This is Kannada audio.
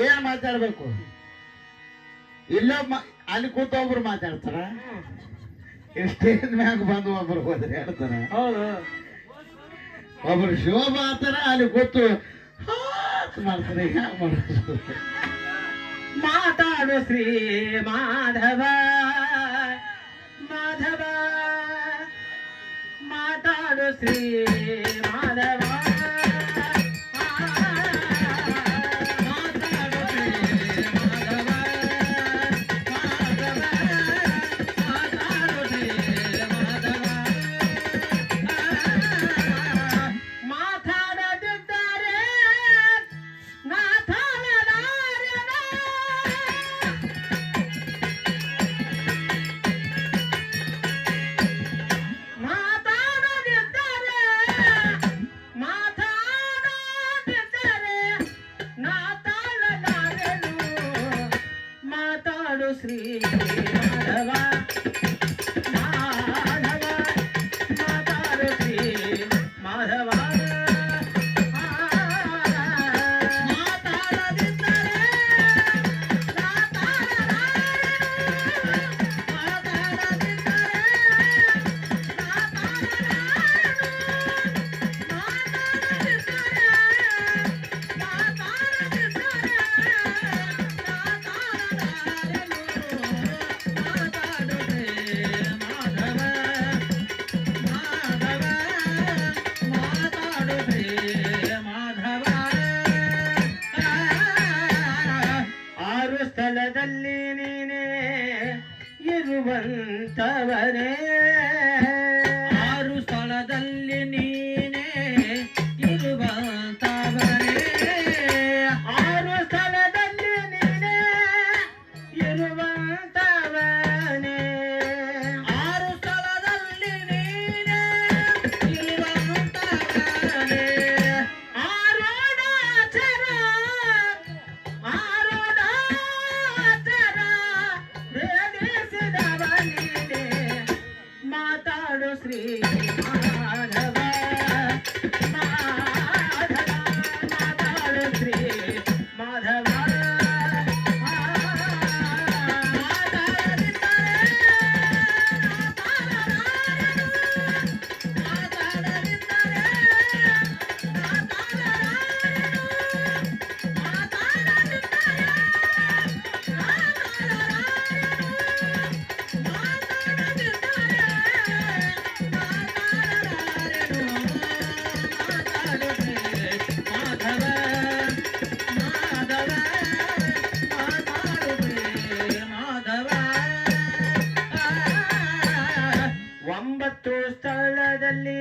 ಏನ್ ಮಾತಾಡ್ಬೇಕು? ಇಲ್ಲೋ ಅಲ್ಲಿ ಕೂತ ಒಬ್ರು ಮಾತಾಡ್ತಾರ? ಸ್ಟೇಜ್ ಮ್ಯಾಗ ಬಂದು ಒಬ್ರು ಹೋದ್ರೆ ಹೇಳ್ತಾರ? ಒಬ್ರು ಶೋಭ ಆತರ ಅಲ್ಲಿ ಕೂತು ಮಾಡ್ತಾರೆ. ಹ್ಯಾಂಗ ಮಾಡ್ತಾರೆ ಮಾತಾಡು ಶ್ರೀ ಮಾಧವ. ಮಾಧವ. ಮಾತಾಡು ಶ್ರೀ ಮಾತಾಡು ಸ್ಥಳದಲ್ಲಿ ನೀನೇ ಇರುವಂತವನೇ 干嘛呢你 ಮತ್ತು ಸ್ಥಳದಲ್ಲಿ